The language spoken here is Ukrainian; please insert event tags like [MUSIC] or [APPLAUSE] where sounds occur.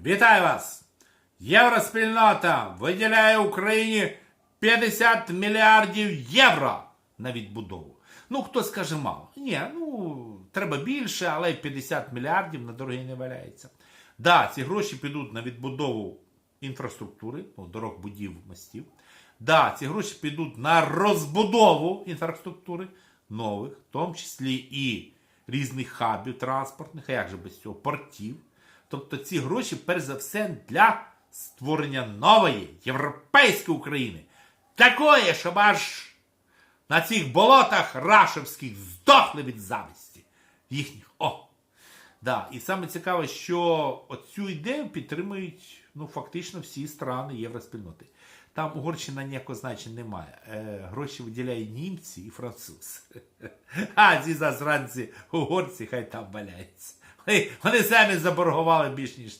Вітаю вас! Євроспільнота виділяє Україні 50 мільярдів євро на відбудову. Ну, хто скаже мало. Ні, ну треба більше, але й 50 мільярдів на дороги не валяється. Да, ці гроші підуть на відбудову інфраструктури, ну, дорог, будів, мостів. Да, ці гроші підуть на розбудову інфраструктури нових, в тому числі і різних хабів транспортних, а як же без цього, портів. Тобто ці гроші, перш за все, для створення нової європейської України. Такої, щоб аж на цих болотах рашевських здохли від зависті. Їхніх. О! Да. І саме цікаве, що цю ідею підтримують ну, фактично всі страни євроспільноти. Там Угорщина ніякого значення немає. Е, гроші виділяють німці і французи. [LAUGHS] А ці засранці угорці хай там валяються. Вони, самі заборгували більш ніж